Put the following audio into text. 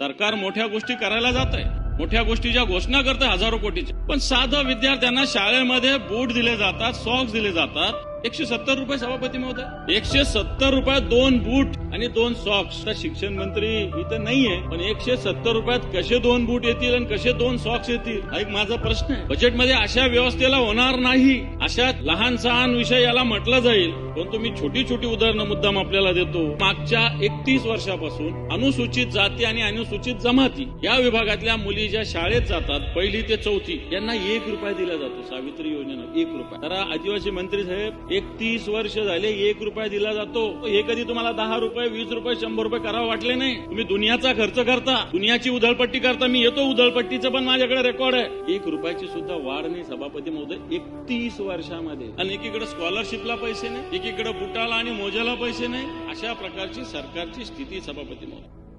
सरकार मोठ्या गोष्टी करायला जात आहे मोठ्या गोष्टीच्या घोषणा करते हजारो कोटीच्या. पण साधं विद्यार्थ्यांना शाळेमध्ये बूट दिले जातात सॉक्स दिले जातात एकशे सत्तर रुपये सभापती महोदय. एकशे सत्तर रुपयात दोन बूट आणि दोन सॉक्स तर शिक्षण मंत्री इथं नाहीये पण एकशे सत्तर रुपयात कसे दोन बूट येतील आणि कसे दोन सॉक्स येतील हा एक माझा प्रश्न आहे. बजेटमध्ये अशा व्यवस्थेला होणार नाही. अशा लहान सहान विषय याला म्हटलं जाईल. परंतु मी छोटी छोटी उदाहरणं मुद्दाम आपल्याला देतो. मागच्या एकतीस वर्षापासून अनुसूचित जाती आणि अनुसूचित जमाती या विभागातल्या मुली ज्या शाळेत जातात पहिली ते चौथी यांना एक रुपया दिला जातो. सावित्री योजनेनं एक रुपया. तर आदिवासी मंत्री साहेब एकतीस वर्ष झाले एक रुपया दिला जातो. हे कधी तुम्हाला दहा रुपये वीस रुपये शंभर रुपये करावं वाटले नाही. तुम्ही दुनियाचा खर्च करता. दुनियाची उधळपट्टी करता. मी येतो उधळपट्टीचं पण माझ्याकडे रेकॉर्ड आहे. एक रुपयाची सुद्धा वाढ नाही सभापती महोदय. एकतीस वर्षामध्ये. आणि एकीकडे स्कॉलरशिपला पैसे नाही एकीकडे बुटाला आणि मोजाला पैसे नाही. अशा प्रकारची सरकारची स्थिती सभापती महोदय.